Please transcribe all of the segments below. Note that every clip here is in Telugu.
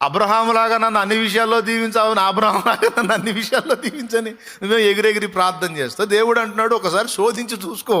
అబ్రహాములాగా నన్ను అన్ని విషయాల్లో దీవించావు నా అబ్రహాంలాగా నన్ను అన్ని విషయాల్లో దీవించని నువ్వు ఎగిరెగిరి ప్రార్థన చేస్తా దేవుడు అంటున్నాడు ఒకసారి శోధించి చూసుకో.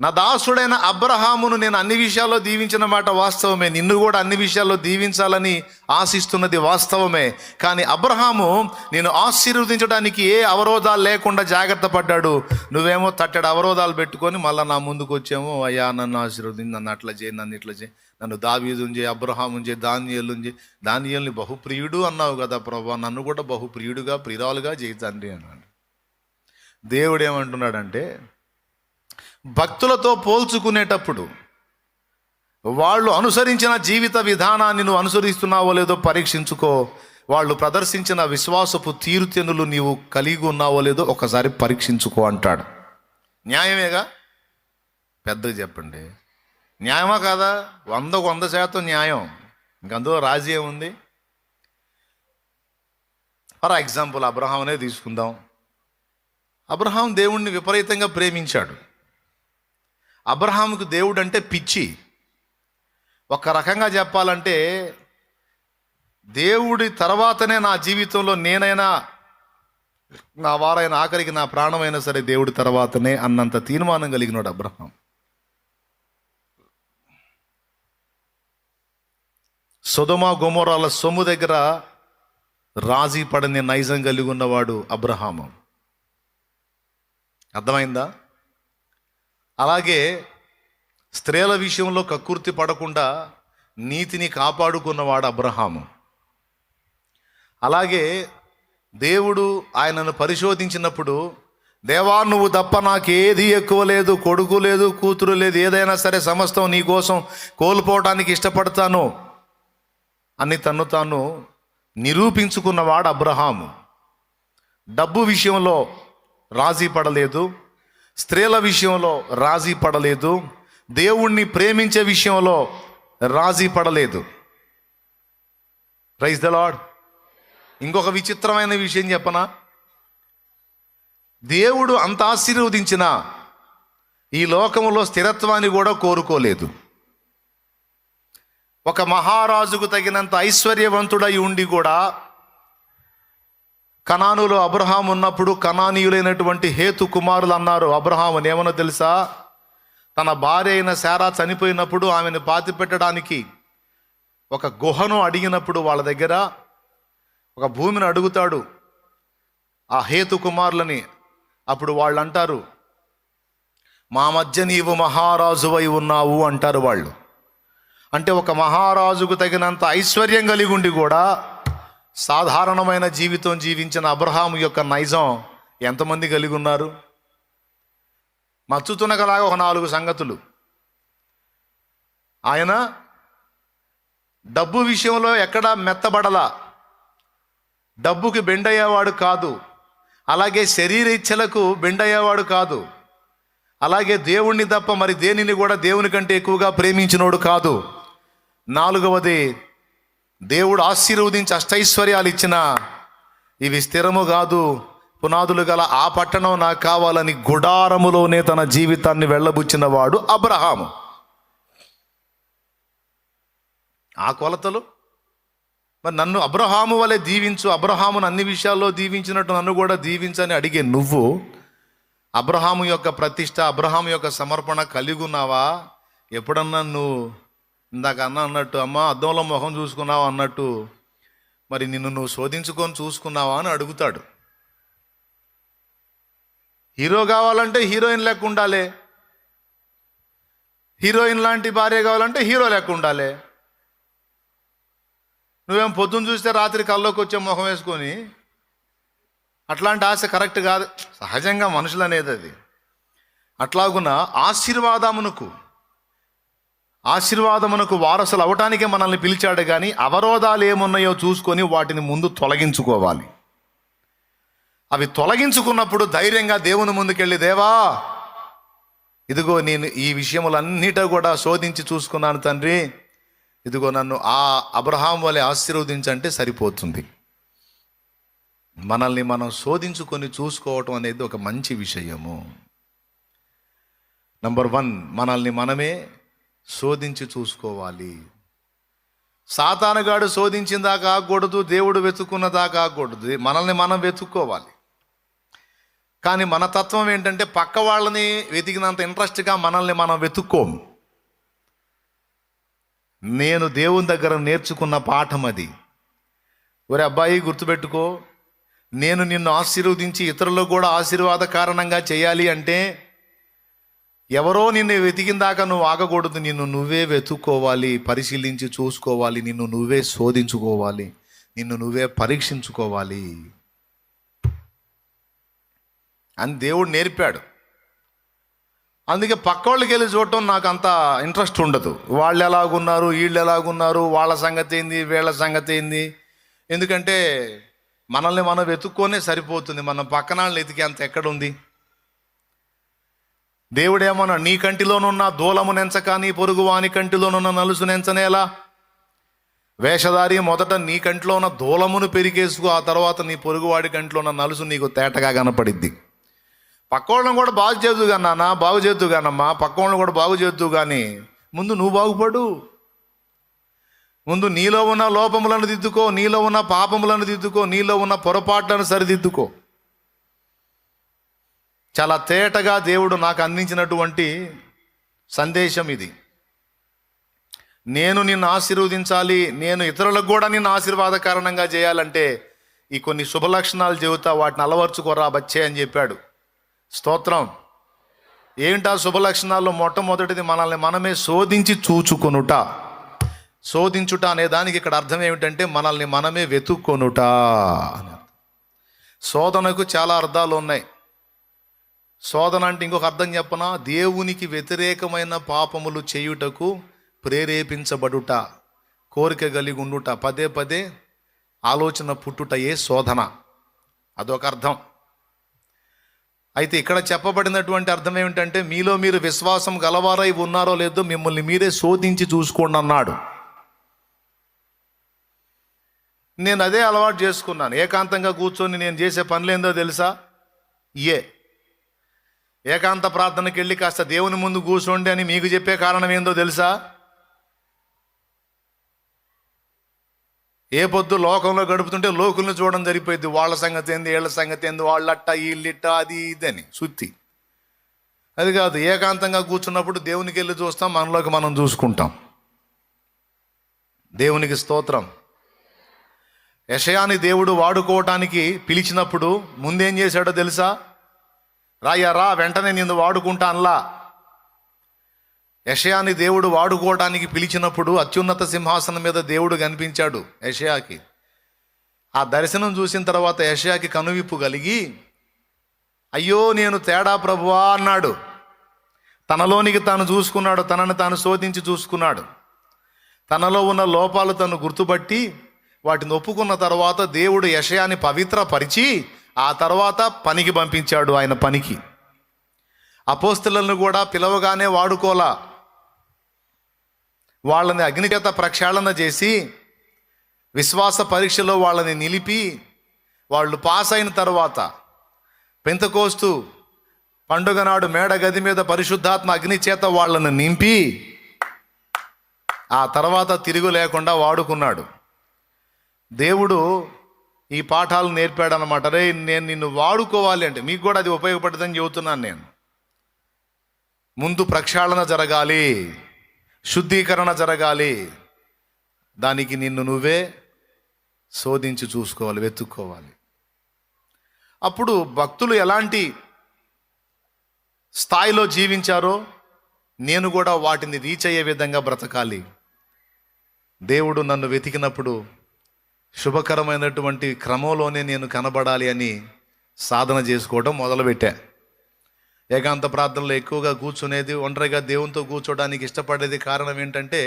నా దాసుడైన అబ్రహామును నేను అన్ని విషయాల్లో దీవించిన మాట వాస్తవమే. నిన్ను కూడా అన్ని విషయాల్లో దీవించాలని ఆశిస్తున్నది వాస్తవమే. కానీ అబ్రహాము నేను ఆశీర్వదించడానికి ఏ అవరోధాలు లేకుండా జాగ్రత్త పడ్డాడు. నువ్వేమో తట్టడు అవరోధాలు పెట్టుకొని మళ్ళీ నా ముందుకు వచ్చేమో అయ్యా నన్ను ఆశీర్వదించి నన్ను అట్లా చేయి నన్ను ఇట్లా చేయి. నన్ను దావీదు చేయి అబ్రహాము చేయి. దానియల్ని బహుప్రియుడు అన్నావు కదా ప్రభా. నన్ను కూడా బహుప్రియుడుగా ప్రియురాలుగా చేయి తండ్రి అన్నాడు. దేవుడు ఏమంటున్నాడంటే భక్తులతో పోల్చుకునేటప్పుడు వాళ్ళు అనుసరించిన జీవిత విధానాన్ని నువ్వు అనుసరిస్తున్నావో లేదో పరీక్షించుకో. వాళ్ళు ప్రదర్శించిన విశ్వాసపు తీరుతెనులు నీవు కలిగి ఉన్నావో లేదో ఒకసారి పరీక్షించుకో అంటాడు. న్యాయమేగా? పెద్దగా చెప్పండి. న్యాయమా కాదా? వందకు వంద శాతం న్యాయం. ఇంక అందులో రాజీ ఏముంది? ఫర్ ఎగ్జాంపుల్ అబ్రహాంనే తీసుకుందాం. అబ్రహాం దేవుణ్ణి విపరీతంగా ప్రేమించాడు. అబ్రహాముకు దేవుడు అంటే పిచ్చి. ఒక రకంగా చెప్పాలంటే దేవుడి తర్వాతనే నా జీవితంలో నేనైనా నా వారైన ఆఖరికి నా ప్రాణమైనా సరే దేవుడి తర్వాతనే అన్నంత తీర్మానం కలిగినాడు అబ్రహాం. సుధమ గుమోరాల సొమ్ము దగ్గర రాజీ పడని నైజం కలిగి ఉన్నవాడు అబ్రహాము. అర్థమైందా? అలాగే స్త్రీల విషయంలో కక్కుర్తి పడకుండా నీతిని కాపాడుకున్నవాడు అబ్రహాము. అలాగే దేవుడు ఆయనను పరిశోధించినప్పుడు దేవా నువ్వు తప్ప నాకేది ఎక్కువ లేదు కొడుకు లేదు కూతురు లేదు ఏదైనా సరే సమస్తం నీ కోసం ఇష్టపడతాను అని తను తాను నిరూపించుకున్నవాడు అబ్రహాము. డబ్బు విషయంలో రాజీ పడలేదు. స్త్రీల విషయంలో రాజీ పడలేదు. దేవుణ్ణి ప్రేమించే విషయంలో రాజీ పడలేదు. ప్రైజ్ ద లాడ్ ఇంకొక విచిత్రమైన విషయం చెప్పనా? దేవుడు అంత ఆశీర్వదించిన ఈ లోకంలో స్థిరత్వాన్ని కూడా కోరుకోలేదు. ఒక మహారాజుకు తగినంత ఐశ్వర్యవంతుడై ఉండి కూడా కనానులో అబ్రహాం ఉన్నప్పుడు కనానీయులైనటువంటి హేతు కుమారులు అన్నారు అబ్రహాం ఏమన్నా తెలుసా? తన భార్య అయిన శారా చనిపోయినప్పుడు ఆమెను పాతి పెట్టడానికి ఒక గుహను అడిగినప్పుడు వాళ్ళ దగ్గర ఒక భూమిని అడుగుతాడు. ఆ హేతు కుమారులని అప్పుడు వాళ్ళు అంటారు మా మధ్య నీవు మహారాజువై ఉన్నావు అంటారు వాళ్ళు. అంటే ఒక మహారాజుకు తగినంత ఐశ్వర్యం కలిగి ఉండి కూడా సాధారణమైన జీవితం జీవించిన అబ్రహాం యొక్క నైజం ఎంతమంది కలిగి ఉన్నారు? మచ్చుతునకలాగా ఒక నాలుగు సంగతులు. ఆయన డబ్బు విషయంలో ఎక్కడా మెత్తబడలా. డబ్బుకి బెండయ్యేవాడు కాదు. అలాగే శరీర ఇచ్చలకు బెండయ్యేవాడు కాదు. అలాగే దేవుణ్ణి తప్ప మరి దేనిని కూడా దేవుని కంటే ఎక్కువగా ప్రేమించినోడు కాదు. నాలుగవది దేవుడు ఆశీర్వదించి అష్టైశ్వర్యాలు ఇచ్చిన ఇవి స్థిరము కాదు. పునాదులు గల ఆ పట్టణం నాకు కావాలని గుడారములోనే తన జీవితాన్ని వెళ్ళబుచ్చిన వాడు అబ్రహాము. ఆ కొలతలు? మరి నన్ను అబ్రహాము వలె దీవించు అబ్రహామును అన్ని విషయాల్లో దీవించినట్టు నన్ను కూడా దీవించని అడిగే నువ్వు అబ్రహాము యొక్క ప్రతిష్ట అబ్రహాము యొక్క సమర్పణ కలిగి ఉన్నావా? ఎప్పుడన్నా నువ్వు ఇందాక అన్న అన్నట్టు అమ్మ అద్దంలో ముఖం చూసుకున్నావా? అన్నట్టు మరి నిన్ను నువ్వు శోధించుకొని చూసుకున్నావా? అని అడుగుతాడు. హీరో కావాలంటే హీరోయిన్ లెక్క ఉండాలి. హీరోయిన్ లాంటి భార్య కావాలంటే హీరో లెక్క ఉండాలి. నువ్వేం పొద్దున్న చూస్తే రాత్రి కల్లోకి వచ్చే ముఖం వేసుకొని అట్లాంటి ఆశ కరెక్ట్ కాదు. సహజంగా మనుషులు అనేది అది. అట్లాగున ఆశీర్వాదమునకు ఆశీర్వాదమునకు వారసులు అవటానికే మనల్ని పిలిచాడు కానీ అవరోధాలు ఏమున్నాయో చూసుకొని వాటిని ముందు తొలగించుకోవాలి. అవి తొలగించుకున్నప్పుడు ధైర్యంగా దేవుని ముందుకెళ్ళి దేవా ఇదిగో నేను ఈ విషయములన్నిట కూడా శోధించి చూసుకున్నాను తండ్రి. ఇదిగో నన్ను ఆ అబ్రహాం వలె ఆశీర్వదించంటే సరిపోతుంది. మనల్ని మనం శోధించుకొని చూసుకోవటం అనేది ఒక మంచి విషయము. నంబర్ వన్ మనల్ని మనమే శోధించి చూసుకోవాలి. సాతానుగాడు శోధించిన దాకా ఆగకూడదు దేవుడు వెతుక్కున్న దాకా ఆగకూడదు. మనల్ని మనం వెతుక్కోవాలి. కానీ మన తత్వం ఏంటంటే పక్క వాళ్ళని వెతికినంత ఇంట్రెస్ట్గా మనల్ని మనం వెతుక్కోం నేను దేవుని దగ్గర నేర్చుకున్న పాఠం అది. ఒరే అబ్బాయి గుర్తుపెట్టుకో నేను నిన్ను ఆశీర్వదించి ఇతరులకు కూడా ఆశీర్వాద కారణంగా చేయాలి అంటే ఎవరో నిన్ను వెతికిన దాకా నువ్వు ఆగకూడదు. నిన్ను నువ్వే వెతుక్కోవాలి పరిశీలించి చూసుకోవాలి. నిన్ను నువ్వే శోధించుకోవాలి. నిన్ను నువ్వే పరీక్షించుకోవాలి. అని దేవుడు నేర్పాడు. అందుకే పక్క వాళ్ళకి వెళ్ళి చూడటం నాకు అంత ఇంట్రెస్ట్ ఉండదు. వాళ్ళు ఎలాగున్నారు వీళ్ళు ఎలాగున్నారు వాళ్ళ సంగతి ఏంది వీళ్ళ సంగతి ఏంది. ఎందుకంటే మనల్ని మనం వెతుక్కొనే సరిపోతుంది. మనం పక్కన వాళ్ళని ఎతికే అంత ఎక్కడుంది దేవుడేమన్నా నీ కంటిలోనున్న దూలము నెంచక నీ పొరుగు వాని కంటిలోనున్న నలుసు నెంచనేలా? వేషధారి మొదట నీ కంటిలో ఉన్న దూలమును పెరిగేసుకో ఆ తర్వాత నీ పొరుగువాడి కంటిలో ఉన్న నలుసు నీకు తేటగా కనపడిద్ది. పక్కోళ్ళని కూడా బాగు చేద్దు నాన్న బాగు చేద్దు కానమ్మా పక్కోళ్ళని కూడా బాగు చేద్దు కానీ ముందు నువ్వు బాగుపడు. ముందు నీలో ఉన్న లోపములను దిద్దుకో నీలో ఉన్న పాపములను దిద్దుకో నీలో ఉన్న పొరపాట్లను సరిదిద్దుకో. చాలా తేటగా దేవుడు నాకు అందించినటువంటి సందేశం ఇది. నేను నిన్ను ఆశీర్వదించాలి నేను ఇతరులకు కూడా నిన్ను ఆశీర్వాద కారణంగా చేయాలంటే ఈ కొన్ని శుభ లక్షణాలు చెబుతా వాటిని అలవర్చుకోరా బచ్చే అని చెప్పాడు. స్తోత్రం. ఏంటా శుభ లక్షణాల్లో మొట్టమొదటిది మనల్ని మనమే శోధించి చూచుకొనుట. శోధించుట అనే దానికి ఇక్కడ అర్థం ఏమిటంటే మనల్ని మనమే వెతుక్కొనుట శోధనకు చాలా అర్థాలు ఉన్నాయి. శోధన అంటే ఇంకొక అర్థం చెప్పనా? దేవునికి వ్యతిరేకమైన పాపములు చేయుటకు ప్రేరేపించబడుట కోరిక కలిగి ఉండుట. పదే పదే ఆలోచన పుట్టుటయే శోధన? అదొక అర్థం. అయితే ఇక్కడ చెప్పబడినటువంటి అర్థం ఏమిటంటే మీలో మీరు విశ్వాసం గలవారై ఉన్నారో లేదో మిమ్మల్ని మీరే శోధించి చూసుకోండి అన్నాడు. నేను అదే అలవాటు చేసుకున్నాను. ఏకాంతంగా కూర్చొని నేను చేసే పనులేందో తెలుసా? ఏ. ఏకాంత ప్రార్థనకి వెళ్ళి కాస్త దేవుని ముందు కూర్చోండి అని మీకు చెప్పే కారణం ఏందో తెలుసా? ఏ పొద్దు లోకంలో గడుపుతుంటే లోకుల్ని చూడడం సరిపోయింది వాళ్ళ సంగతి ఏంది వీళ్ళ సంగతి ఏంది వాళ్ళట్ట వీళ్ళిట్ట అది ఇదని సుత్తి. అది కాదు ఏకాంతంగా కూర్చున్నప్పుడు దేవునికి వెళ్ళి చూస్తాం మనలోకి మనం చూసుకుంటాం. దేవునికి స్తోత్రం. యషయాని దేవుడు వాడుకోవటానికి పిలిచినప్పుడు ముందేం చేశాడో తెలుసా? రాయ్యా రా వెంటనే నిన్ను వాడుకుంటాన్లా. యషయాని దేవుడు వాడుకోవడానికి పిలిచినప్పుడు అత్యున్నత సింహాసనం మీద దేవుడు కనిపించాడు యషయాకి. ఆ దర్శనం చూసిన తర్వాత యషయాకి కనువిప్పు కలిగి అయ్యో నేను తేడా ప్రభువా అన్నాడు. తనలోనికి తాను చూసుకున్నాడు తనని తాను శోధించి చూసుకున్నాడు. తనలో ఉన్న లోపాలు తను గుర్తుపట్టి వాటిని ఒప్పుకున్న తర్వాత దేవుడు యషయాన్ని పవిత్రపరిచి ఆ తర్వాత పనికి పంపించాడు ఆయన పనికి. అపోస్తులను కూడా పిలవగానే వాడుకోలా. వాళ్ళని అగ్నిచేత ప్రక్షాళన చేసి విశ్వాస పరీక్షలో వాళ్ళని నిలిపి వాళ్ళు పాస్ అయిన తర్వాత పెంతకోస్తు పండుగ నాడు మేడ గది మీద పరిశుద్ధాత్మ అగ్ని చేత వాళ్ళను నింపి ఆ తర్వాత తిరుగు లేకుండా వాడుకున్నాడు. దేవుడు ఈ పాఠాలు నేర్పాడనమాట రే నేను నిన్ను వాడుకోవాలి అంటే మీకు కూడా అది ఉపయోగపడుతుందని చెబుతున్నాను నేను. ముందు ప్రక్షాళన జరగాలి శుద్ధీకరణ జరగాలి. దానికి నిన్ను నువ్వే శోధించి చూసుకోవాలి వెతుక్కోవాలి. అప్పుడు భక్తులు ఎలాంటి స్థాయిలో జీవించారో నేను కూడా వాటిని రీచ్ అయ్యే విధంగా బ్రతకాలి. దేవుడు నన్ను వెతికినప్పుడు శుభకరమైనటువంటి క్రమంలోనే నేను కనబడాలి అని సాధన చేసుకోవడం మొదలుపెట్టా. ఏకాంత ప్రార్థనలో ఎక్కువగా కూర్చునేది ఒంటరిగా దేవునితో కూర్చోడానికి ఇష్టపడేది కారణం ఏంటంటే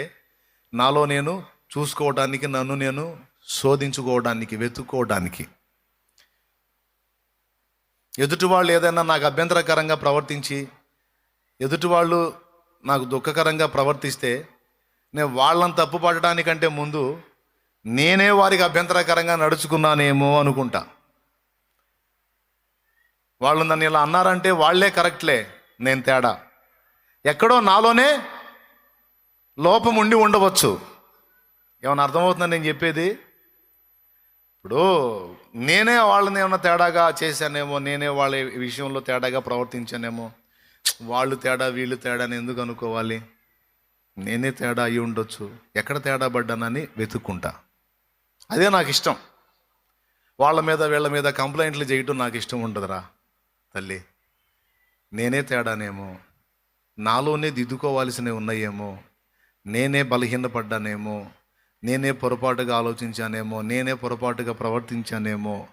నాలో నేను చూసుకోవడానికి నన్ను నేను శోధించుకోవడానికి వెతుక్కోవడానికి ఎదుటివాళ్ళు ఏదైనా నాకు అభ్యంతరకరంగా ప్రవర్తించి ఎదుటివాళ్ళు నాకు దుఃఖకరంగా ప్రవర్తిస్తే నేను వాళ్ళని తప్పు పడటానికంటే ముందు నేనే వారికి అభ్యంతరకరంగా నడుచుకున్నానేమో అనుకుంటా. వాళ్ళు నన్ను ఇలా అన్నారంటే వాళ్ళే కరెక్ట్లే నేను తేడా. ఎక్కడో నాలోనే లోపం ఉండి ఉండవచ్చు. ఏమైనా అర్థమవుతుందని నేను చెప్పేది? ఇప్పుడు నేనే వాళ్ళని ఏమైనా తేడాగా చేశానేమో నేనే వాళ్ళ విషయంలో తేడాగా ప్రవర్తించానేమో వాళ్ళు తేడా వీళ్ళు తేడా అని ఎందుకు అనుకోవాలి? నేనే తేడా అయి ఉండొచ్చు. ఎక్కడ తేడా పడ్డానని వెతుక్కుంటా. అదే నాకు ఇష్టం వాళ్ళ మీద వీళ్ళ మీద కంప్లైంట్లు చేయటం నాకు ఇష్టం ఉండదురా తల్లి. నేనే తేడానేమో నాలోనే దిద్దుకోవాల్సినవి ఉన్నాయేమో నేనే బలహీనపడ్డానేమో నేనే పొరపాటుగా ఆలోచించానేమో నేనే పొరపాటుగా ప్రవర్తించానేమో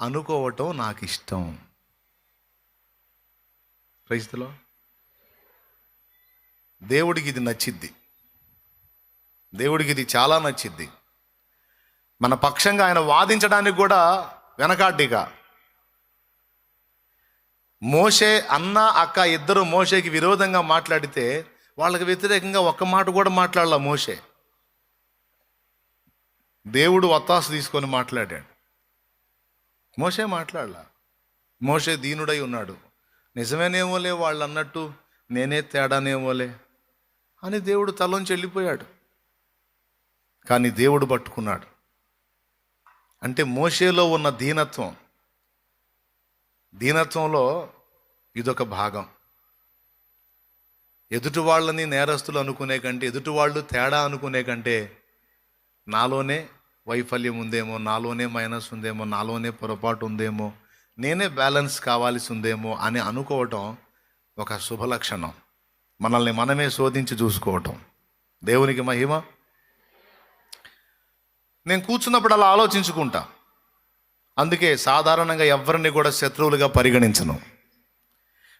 అనుకోవటం నాకు ఇష్టం క్రైస్తలో దేవుడికి ఇది నచ్చిద్ది. దేవుడికి ఇది చాలా నచ్చిద్ది. మన పక్షంగా ఆయన వాదించడానికి కూడా వెనకాడ్డిగా. మోషే అన్న అక్క ఇద్దరు మోషేకి విరోధంగా మాట్లాడితే వాళ్ళకి వ్యతిరేకంగా ఒక్క మాట కూడా మాట్లాడాల మోషే. దేవుడు వత్తాసు తీసుకొని మాట్లాడాడు. మోషే మాట్లాడలా. మోషే దీనుడై ఉన్నాడు. నిజమేనేమోలే వాళ్ళు అన్నట్టు నేనే తేడానేమోలే అని దేవుడు తలోంచి వెళ్ళిపోయాడు కానీ దేవుడు పట్టుకున్నాడు. అంటే మోషేలో ఉన్న దీనత్వం. దీనత్వంలో ఇదొక భాగం. ఎదుటి వాళ్ళని నేరస్తులు అనుకునే కంటే ఎదుటి వాళ్ళు తేడా అనుకునే కంటే నాలోనే వైఫల్యం ఉందేమో నాలోనే మైనస్ ఉందేమో నాలోనే పొరపాటు ఉందేమో నేనే బ్యాలెన్స్ కావాల్సి ఉందేమో అని అనుకోవటం ఒక శుభ లక్షణం మనల్ని మనమే శోధించి చూసుకోవటం. దేవునికి మహిమ. నేను కూర్చున్నప్పుడు అలా ఆలోచించుకుంటా. అందుకే సాధారణంగా ఎవరిని కూడా శత్రువులుగా పరిగణించను.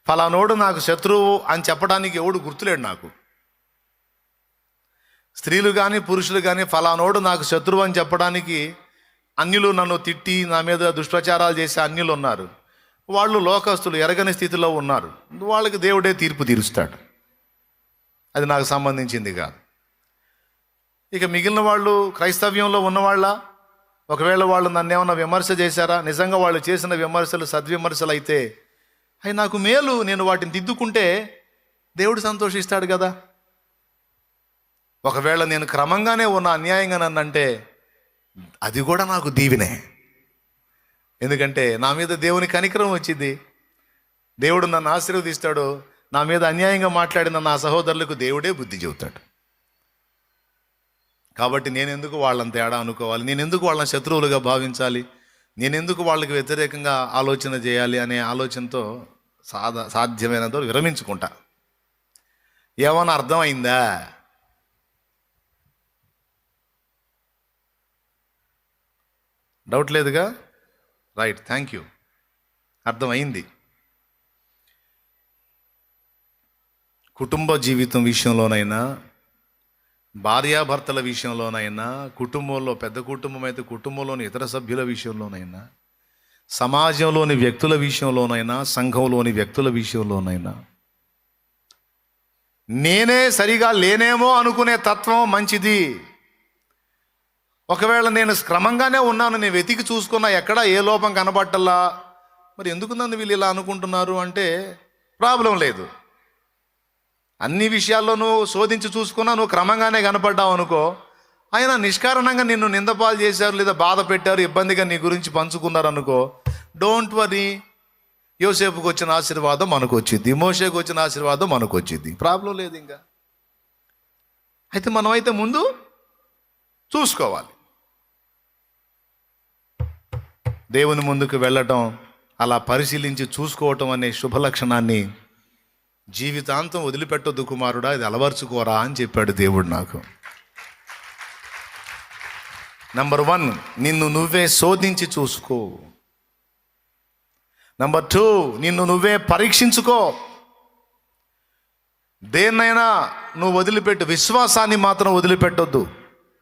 ఫలానోడు నాకు శత్రువు అని చెప్పడానికి ఎవడు గుర్తులేడు నాకు. స్త్రీలు కానీ పురుషులు కానీ ఫలానోడు నాకు శత్రువు అని చెప్పడానికి అన్యులు నన్ను తిట్టి నా మీద దుష్ప్రచారాలు చేసే అన్యులు ఉన్నారు. వాళ్ళు లోకస్తులు ఎరగని స్థితిలో ఉన్నారు. వాళ్ళకి దేవుడే తీర్పు తీరుస్తాడు. అది నాకు సంబంధించింది కాదు. ఇక మిగిలిన వాళ్ళు క్రైస్తవ్యంలో ఉన్నవాళ్ళ? ఒకవేళ వాళ్ళు నన్ను ఏమైనా విమర్శ చేశారా? నిజంగా వాళ్ళు చేసిన విమర్శలు సద్విమర్శలు అయితే అవి నాకు మేలు నేను వాటిని దిద్దుకుంటే దేవుడు సంతోషిస్తాడు కదా? ఒకవేళ నేను క్రమంగానే ఉన్న అన్యాయంగా నన్ను అంటే అది కూడా నాకు దీవినే. ఎందుకంటే నా మీద దేవుని కనికరం వచ్చింది. దేవుడు నన్ను ఆశీర్వదిస్తాడు. నా మీద అన్యాయంగా మాట్లాడిన నా సహోదరులకు దేవుడే బుద్ధి చెబుతాడు. కాబట్టి నేను ఎందుకు వాళ్ళని తేడా అనుకోవాలి? నేను ఎందుకు వాళ్ళని శత్రువులుగా భావించాలి? నేను ఎందుకు వాళ్ళకి వ్యతిరేకంగా ఆలోచన చేయాలి అనే ఆలోచనతో సాధ సాధ్యమైనంత విరమించుకుంటా. ఏమైనా అర్థమైందా? డౌట్ లేదుగా? Right thank you. అర్థమైంది. కుటుంబ జీవితం విషయంలోనైనా భార్యాభర్తల విషయంలోనైనా కుటుంబంలో పెద్ద కుటుంబం అయితే కుటుంబంలోని ఇతర సభ్యుల విషయంలోనైనా సమాజంలోని వ్యక్తుల విషయంలోనైనా సంఘంలోని వ్యక్తుల విషయంలోనైనా. నేనే సరిగా లేనేమో అనుకునే తత్వం మంచిది. ఒకవేళ నేను క్రమంగానే ఉన్నాను నేను వెతికి చూసుకున్నా ఎక్కడ ఏ లోపం కనబట్టల్లా మరి ఎందుకు నన్ను వీళ్ళు ఇలా అనుకుంటున్నారు అంటే ప్రాబ్లం లేదు. అన్ని విషయాల్లో నువ్వు శోధించి చూసుకున్నా నువ్వు క్రమంగానే కనపడ్డావు అనుకో ఆయన నిష్కారణంగా నిన్ను నిందపాలు చేశారు లేదా బాధ పెట్టారు ఇబ్బందిగా నీ గురించి పంచుకున్నారు అనుకో డోంట్ వరీ యోసేపుకి వచ్చిన ఆశీర్వాదం మనకు వచ్చింది మోషేకి వచ్చిన ఆశీర్వాదం మనకు వచ్చింది. ప్రాబ్లం లేదు ఇంకా. అయితే మనం అయితే ముందు చూసుకోవాలి. దేవుని ముందుకు వెళ్ళటం అలా పరిశీలించి చూసుకోవటం అనే శుభ లక్షణాన్ని జీవితాంతం వదిలిపెట్టొద్దు కుమారుడా ఇది అలవర్చుకోరా అని చెప్పాడు దేవుడు నాకు. నంబర్ వన్ నిన్ను నువ్వే శోధించి చూసుకో. నంబర్ టూ నిన్ను నువ్వే పరీక్షించుకో. దేన్నైనా నువ్వు వదిలిపెట్టు విశ్వాసాన్ని మాత్రం వదిలిపెట్టొద్దు.